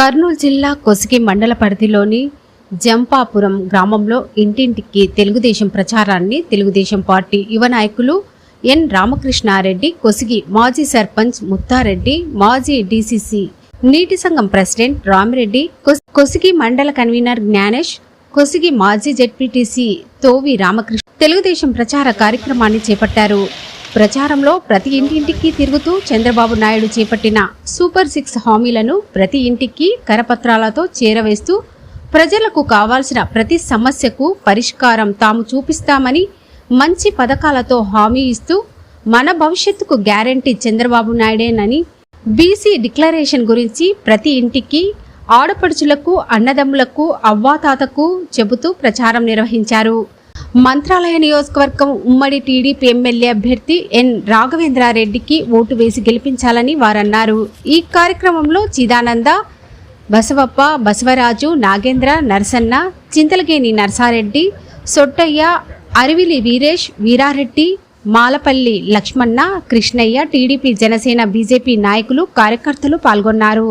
కర్నూలు జిల్లా కొసిగి మండల పరిధిలోని జంపాపురం గ్రామంలో ఇంటింటికి తెలుగుదేశం ప్రచారాన్ని తెలుగుదేశం పార్టీ యువ నాయకులు ఎన్ రామకృష్ణారెడ్డి కొసిగి మాజీ సర్పంచ్ ముత్తారెడ్డి మాజీ డీసీసీ నీటి సంఘం ప్రెసిడెంట్ రామిరెడ్డి కొసిగి మండల కన్వీనర్ జ్ఞానేష్ కొసిగి మాజీ జెడ్పీటీసీ తోవి రామకృష్ణ. తెలుగుదేశం ప్రచార కార్యక్రమాన్ని చేపట్టారు. ప్రచారంలో ప్రతి ఇంటింటికి తిరుగుతూ చంద్రబాబు నాయుడు చేపట్టిన సూపర్ సిక్స్ హామీలను ప్రతి ఇంటికి కరపత్రాలతో చేరవేస్తూ ప్రజలకు కావాల్సిన ప్రతి సమస్యకు పరిష్కారం తాము చూపిస్తామని మంచి పథకాలతో హామీ ఇస్తూ మన భవిష్యత్తుకు గ్యారంటీ చంద్రబాబు నాయుడేనని బీసీ డిక్లరేషన్ గురించి ప్రతి ఇంటికి ఆడపడుచులకు అన్నదమ్ములకు అవ్వాతాతకు చెబుతూ ప్రచారం నిర్వహించారు. మంత్రాలయ నియోజకవర్గం ఉమ్మడి టీడీపీ ఎమ్మెల్యే అభ్యర్థి ఎన్ రాఘవేంద్రారెడ్డికి ఓటు వేసి గెలిపించాలని వారన్నారు. ఈ కార్యక్రమంలో చిదానంద బసవప్ప బసవరాజు నాగేంద్ర నరసన్న చింతలగేని నరసారెడ్డి సొట్టయ్య అరివిలి వీరేష్ వీరారెడ్డి మాలపల్లి లక్ష్మణ కృష్ణయ్య టీడీపీ జనసేన బీజేపీ నాయకులు కార్యకర్తలు పాల్గొన్నారు.